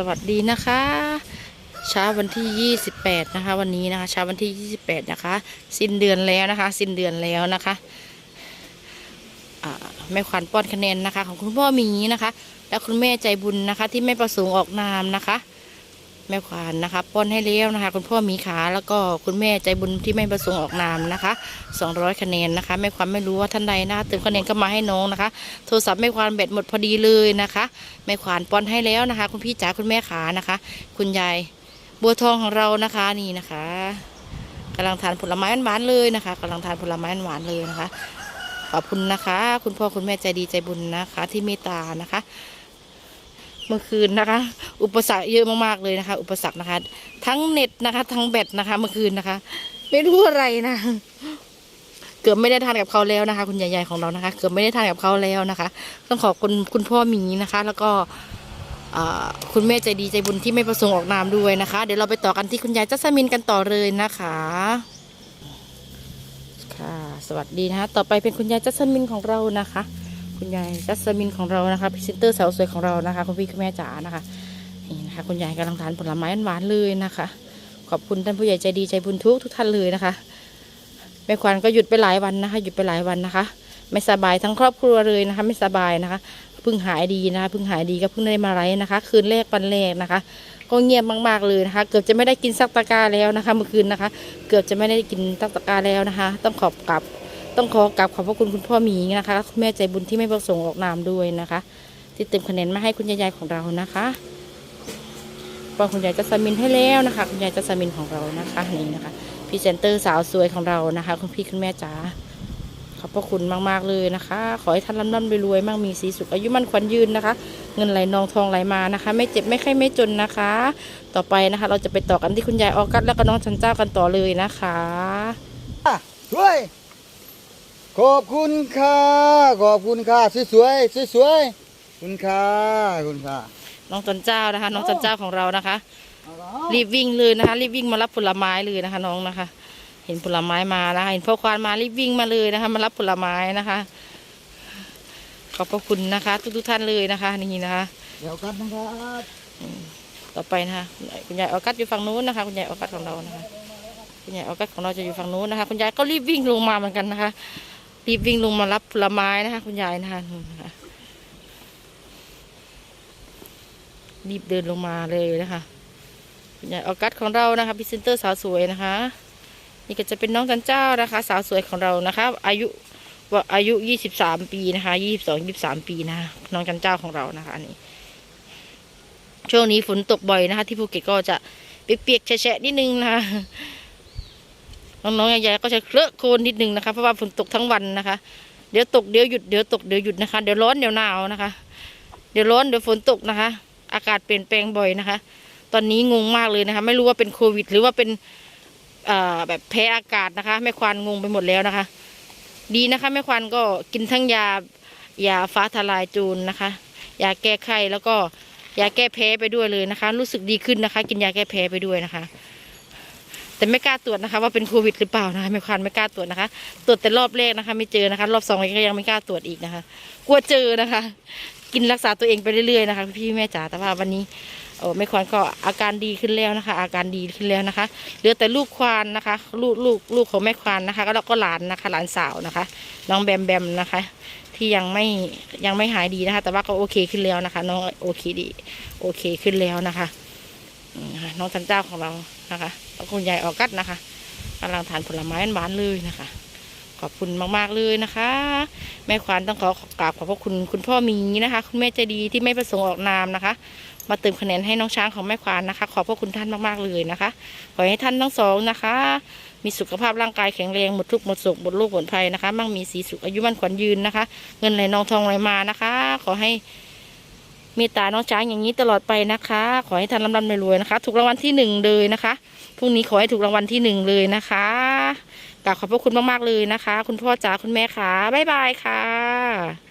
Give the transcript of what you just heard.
สวัสดีนะคะ เช้าวันที่ 28 นะคะ วันนี้นะคะเช้าวันที่ 28 นะคะ สิ้นเดือนแล้วนะคะ สิ้นเดือนแล้วนะคะแม่ขวัญป้อนคะแนนนะคะ ของคุณพ่อมีนะคะ และคุณแม่ใจบุญนะคะ ที่ไม่ประสงค์ออกนามนะคะ แม่ขวัญนะคะป้อนให้แล้วนะคะ คุณพ่อมีขาแล้วก็คุณแม่ใจบุญที่ไม่ประสงค์ออกนามนะคะ 200 คะแนนนะคะแม่ขวัญไม่รู้ว่าท่านใดนะเติมคะแนนก็มาให้น้องนะคะ โทรศัพท์แม่ขวัญแบตหมดพอดีเลยนะคะแม่ขวานป้อนให้แล้วนะคะ คุณพี่จ๋าคุณแม่ขานะคะ คุณยายบัวทองของเรานะคะนี่นะคะกำลังทานผลไม้หวานเลยนะคะกำลังทานผลไม้หวานเลยนะคะ ขอบคุณนะคะ คุณพ่อคุณแม่ใจดีใจบุญนะคะ ที่เมตตานะคะ เมื่อคืนนะคะ อุปสรรคเยอะมากๆเลยนะคะ อุปสรรคนะคะ ทั้งเน็ตนะคะ ทั้งแบตนะคะ เมื่อคืนนะคะ ไม่รู้อะไรนะ เกือบไม่ได้ทานกับเขาแล้วนะคะ คุณยายๆของเรานะคะ เกือบไม่ได้ทานกับเขาแล้วนะคะ ต้องขอบคุณคุณพ่อหมีนะคะ แล้วก็คุณแม่ใจดีใจบุญที่ไม่ประสงค์ออกนามด้วยนะคะ เดี๋ยวเราไปต่อกันที่คุณยายจัสมินกันต่อเลยนะคะ ค่ะ สวัสดีนะคะ ต่อไปเป็นคุณยายจัสมินของเรานะคะ คุณยายจัสมินของเรานะคะพรีเซนเตอร์สาวสวยของเรานะคะคุณพี่คุณแม่จ๋านะคะนี่นะคะคุณยายกำลังทานผลไม้หวานเลยนะคะ ขอบคุณท่านผู้ใหญ่ใจดีใจบุญทุกทุกท่านเลยนะคะแม่ควันก็หยุดไปหลายวันนะคะ หยุดไปหลายวันนะคะ ไม่สบายทั้งครอบครัวเลยนะคะ ไม่สบายนะคะเพิ่งหายดีนะคะเพิ่งหายดีก็เพิ่งได้มาไลฟ์นะคะ คืนแรกวันแรกนะคะ ก็เงียบมากๆเลยนะคะ เกือบจะไม่ได้กินสักตะกร้าแล้วนะคะ เมื่อคืนนะคะ เกือบจะไม่ได้กินสักตะกร้าแล้วนะคะ ต้องขอบกลับ ต้องขอกราบขอบพระคุณคุณพ่อหมีนะคะคุณแม่ใจบุญที่ไม่ประสงค์ออกนามด้วยนะคะ ที่เติมคะแนนมาให้คุณยายของเรานะคะปอคุณยายจัสมินให้แล้วนะคะ คุณยายจัสมินของเรานะคะนี่นะคะพรีเซนเตอร์สาวสวยของเรานะคะ คุณพี่คุณแม่จ๋าขอบพระคุณมาก ๆ เลยนะคะ ขอให้ท่านร่ำร่ำรวยๆมั่งมีสีสุขอายุมั่นขวัญยืนนะคะ เงินไหลนองทองไหลมานะคะ ไม่เจ็บไม่ไข้ไม่จนนะคะ ต่อไปนะคะ เราจะไปต่อกันที่คุณยายออกัสและก็น้องชันเจ้ากันต่อเลยนะคะช่วย ขอบคุณค่ะ ขอบคุณค่ะ สวยๆ สวยๆ คุณค่ะ คุณค่ะ น้องจันเจ้านะคะ น้องจันเจ้าของเรานะคะเอาละรีบวิ่งเลยนะคะ รีบวิ่งมารับผลไม้เลยนะคะ น้องนะคะ เห็นผลไม้มานะคะ เห็นพ่อควานมารีบวิ่งมาเลยนะคะ มารับผลไม้นะคะ ขอบพระคุณนะคะทุกทุกๆท่านเลยนะคะนี่นะคะ เดี๋ยวกันนะครับต่อไปนะคะคุณยายออกัสอยู่ฝั่งนู้นนะคะ คุณยายออกัสของเรานะคะคุณยายออกัสของเราจะอยู่ฝั่งนู้นนะคะ คุณยายก็รีบวิ่งลงมาเหมือนกันนะคะ รีบวิ่งลงมารับผลไม้นะคะ คุณยายนะคะนู่นนะคะรีบเดินลงมาเลยนะคะคุณยายออกัสของเรานะคะพรีเซนเตอร์สาวสวยนะคะ นี่ก็จะเป็นน้องจันเจ้านะคะ สาวสวยของเรานะคะ อายุว่าอายุยี่สิบสามปีนะคะยี่สิบสองยี่สิบสามปีนะะน้องจันเจ้าของเรานะคะนนี้ช่วงนี้ฝนตกบ่อยนะคะ ที่ภูเก็ตก็จะเปียกๆแฉะๆนิดนึงนะคะ น้องๆยายๆก็จะเคลอะโคลนนิดนึงนะคะ เพราะว่าฝนตกทั้งวันนะคะ เดี๋ยวตกเดี๋ยวหยุดเดี๋ยวตกเดี๋ยวหยุดนะคะ เดี๋ยวร้อนเดี๋ยวหนาวนะคะ เดี๋ยวร้อนเดี๋ยวฝนตกนะคะ อากาศเปลี่ยนแปลงบ่อยนะคะ ตอนนี้งงมากเลยนะคะ ไม่รู้ว่าเป็นโควิด หรือว่าเป็นแบบแพ้อากาศนะคะ แม่ควานงงไปหมดแล้วนะคะ ดีนะคะแม่ควานก็กินทั้งยายาฟ้าทลายโจรนะคะยาแก้ไข้แล้วก็ยาแก้แพ้ไปด้วยเลยนะคะ รู้สึกดีขึ้นนะคะ กินยาแก้แพ้ไปด้วยนะคะ แต่ไม่กล้าตรวจนะคะ ว่าเป็นโควิดหรือเปล่านะคะไม่ควานไม่กล้าตรวจนะคะ ตรวจแต่รอบแรกนะคะ ไม่เจอนะคะ รอบสองก็ยังไม่กล้าตรวจอีกนะคะ กลัวเจอนะคะ กินรักษาตัวเองไปเรื่อยๆนะคะ พี่แม่จ๋าแต่ว่าวันนี้โอ้ไม่ควานก็อาการดีขึ้นแล้วนะคะ อาการดีขึ้นแล้วนะคะเหลือแต่ลูกควานนะคะ ลูกลูกลูกของแม่ควานนะคะแล้วก็หลานนะคะ หลานสาวนะคะ น้องแบมแบมนะคะ ที่ยังไม่ยังไม่หายดีนะคะ แต่ว่าก็โอเคขึ้นแล้วนะคะ น้องโอเคดี โอเคขึ้นแล้วนะคะ นะคะน้องจันเจ้าของเรานะคะแล้วคุณยายออกัสนะคะกำลังทานผลไม้หวานเลยนะคะ ขอบคุณมากๆเลยนะคะ แม่ควานต้องขอกราบขอบพระคุณคุณพ่อมีนะคะ คุณแม่ใจดีที่ไม่ประสงค์ออกนามนะคะ มาเติมคะแนนให้น้องช้างของแม่ควานนะคะ ขอบพระคุณท่านมากๆเลยนะคะขอให้ท่านทั้งสองนะคะ มีสุขภาพร่างกายแข็งแรงหมดทุกข์หมดโศกหมดโรคหมดภัยนะคะ มั่งมีสีสุขอายุมั่นขวัญยืนนะคะ เงินไหลนองทองไหลมานะคะ ขอให้ เมตตาน้องช้างอย่างนี้ตลอดไปนะคะ ขอให้ท่านร่ำรำรวยๆนะคะ ถูกรางวัลที่หนึ่งเลยนะคะพรุ่งนี้ขอให้ถูกรางวัลที่หนึ่งเลยนะคะกราบขอบพระคุณมากๆเลยนะคะ คุณพ่อจ๋าคุณแม่ขาบ๊ายบายค่ะ